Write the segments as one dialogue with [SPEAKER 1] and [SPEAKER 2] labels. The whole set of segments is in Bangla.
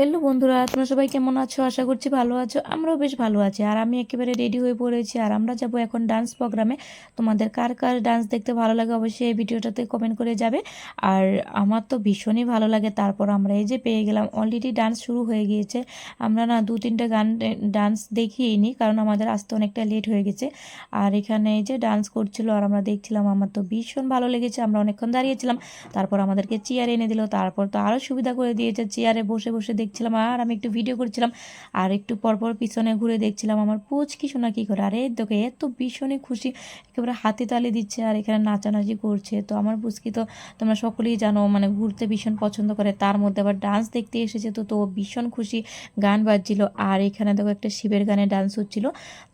[SPEAKER 1] হ্যালো বন্ধুরা, তোমরা সবাই কেমন আছো? আশা করছি ভালো আছো। আমরাও বেশ ভালো আছি। আর আমি একেবারে রেডি হয়ে পড়েছি। আর আমরা যাব এখন ডান্স প্রোগ্রামে তোমাদের কার কার ডান্স দেখতে ভালো লাগে অবশ্যই এই ভিডিওটাতে কমেন্ট করে যাবে। আর আমার তো ভীষণই ভালো লাগে। তারপর আমরা এই যে পেয়ে গেলাম অলরেডি ডান্স শুরু হয়ে গিয়েছে। আমরা না দু তিনটে গান ডান্স দেখিয়ে নিই কারণ আমাদের আসতে অনেকটা লেট হয়ে গেছে। আর এখানে এই যে ডান্স করছিল, আর আমরা দেখছিলাম আমার তো ভীষণ ভালো লেগেছে। আমরা অনেকক্ষণ দাঁড়িয়েছিলাম। তারপর আমাদেরকে চেয়ার এনে দিল। তারপর তো আরও সুবিধা করে দিয়েছে। চেয়ারে বসে বসে দেখছিলাম, আর আমি একটু ভিডিও করছিলাম, আর একটু পরপর পিছনে ঘুরে দেখছিলাম, আমার পুচ কি শোনা কী করে? আরে দেখো এত ভীষণই খুশি, একেবারে হাতে তালে দিচ্ছে, আর এখানে নাচানাচি করছে। তো আমার পুচকি তো তোমরা সকলেই জানো মানে ঘুরতে ভীষণ পছন্দ করে। তার মধ্যে আবার ডান্স দেখতে এসেছে, তো তো ভীষণ খুশি, গান বাজছিল। আর এখানে দেখো একটা শিবের গানে ডান্স হচ্ছিল।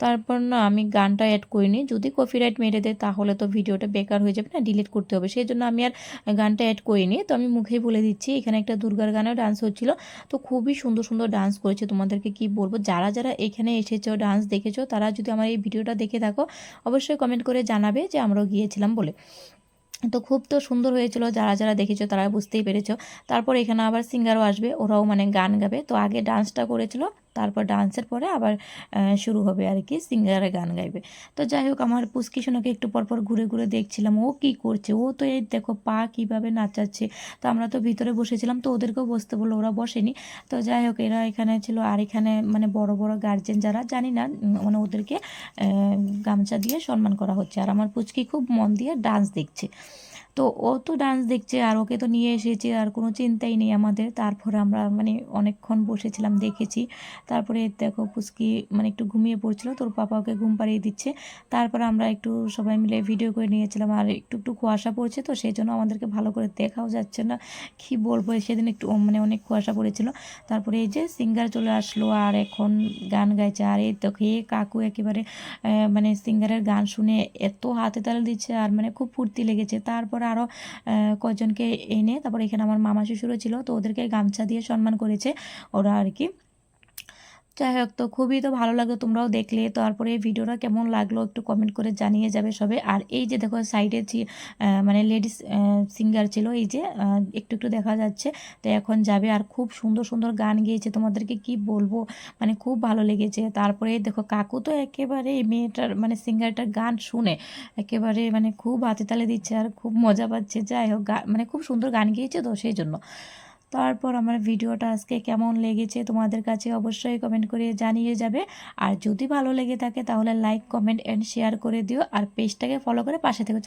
[SPEAKER 1] তারপর না, আমি গানটা অ্যাড করিনি। যদি কপিরাইট মেরে দেয়, তাহলে তো ভিডিওটা বেকার হয়ে যাবে না ডিলিট করতে হবে। সেই জন্য আমি আর গানটা অ্যাড করিনি। তো আমি মুখেই বলে দিচ্ছি, এখানে একটা দুর্গার গানেও ডান্স হচ্ছিল। তো খুবই সুন্দর সুন্দর ডান্স করেছে। তোমাদেরকে কি বলব? যারা যারা এখানে এসেছ ডান্স দেখেছ, তারা যদি আমার এই ভিডিওটা দেখে থাকো, অবশ্যই কমেন্ট করে জানাবে যে আমরাও গিয়েছিলাম বলে। তো খুব তো সুন্দর হয়েছিল। যারা যারা দেখেছ, তারা বুঝতেই পেরেছ। তারপর এখানে আবার সিঙ্গারও আসবে। ওরাও মানে গান গাবে। তো আগে ডান্সটা করেছিল। তারপর ডান্সের পরে আবার শুরু হবে আর কি সিঙ্গারে গান গাইবে। তো যাই হোক, আমার পুষ্কি সোনাকে একটু পরপর ঘুরে ঘুরে দেখছিলাম, ও কি করছে? ও তো এই দেখো পা কীভাবে নাচাচ্ছে। তো আমরা তো ভিতরে বসেছিলাম, তো ওদেরকেও বসতে বলল, ওরা বসেনি। তো যাই হোক, এরা এখানে ছিল আর এখানে মানে বড় বড় গার্জেন যারা, জানি না মানে ওদেরকে গামছা দিয়ে সম্মান করা হচ্ছে। আর আমার পুচকি খুব মন দিয়ে ডান্স দেখছে। তো ও তো ডান্স দেখছে, আর ওকে তো নিয়ে এসেছে, আর কোনো চিন্তাই নেই আমাদের। তারপরে আমরা মানে অনেকক্ষণ বসেছিলাম, দেখেছি। তারপরে দেখো পুচকি মানে একটু ঘুমিয়ে পড়ছিল, তোর পাপা ওকে ঘুম পাড়িয়ে দিচ্ছে। তারপর আমরা একটু সবাই মিলে ভিডিও করে নিয়েছিলাম, আর একটু একটু কুয়াশা পড়ছে তো, সেই জন্য আমাদেরকে ভালো করে দেখাও যাচ্ছে না। কি বলব সেদিন একটু মানে অনেক কুয়াশা পড়েছিল। তারপরে এই যে সিঙ্গার চলে আসলো, আর এখন গান গাইছে। আর এই তো খেয়ে কাকু একেবারে মানে সিঙ্গারের গান শুনে এত হাতে তালে দিচ্ছে, আর মানে খুব ফুর্তি লেগেছে। তারপর আরও কজনকে এনে, তারপর এখানে আমার মামা শ্বশুরও ছিল, তো ওদেরকে গামছা দিয়ে সম্মান করেছে ওরা আর কি। যাই হোক, তো খুবই তো ভালো লাগল তোমরাও দেখলে। তারপরে এই ভিডিওটা কেমন লাগল একটু কমেন্ট করে জানিয়ে যাবে সবে। আর এই যে দেখো সাইডে মানে লেডিস সিঙ্গার ছিল, এই যে একটু একটু দেখা যাচ্ছে। তো এখন যাবে আর খুব সুন্দর সুন্দর গান গিয়েছে। তোমাদেরকে কি বলব? মানে খুব ভালো লেগেছে। তারপরে দেখো, কাকু তো একেবারে এই মেয়েটার মানে সিঙ্গারটার গান শুনে একেবারে মানে খুব হাতে তালে দিচ্ছে আর খুব মজা পাচ্ছে। যাই হোক মানে খুব সুন্দর গান গিয়েছে তো সেই জন্য। তারপর আমার ভিডিওটা আজকে কেমন লেগেছে তোমাদের কাছে অবশ্যই কমেন্ট করে জানিয়ে যাবে। আর যদি ভালো লেগে থাকে তাহলে লাইক কমেন্ট অ্যান্ড শেয়ার করে দিও। আর পেজটাকে ফলো করে পাশে থেকে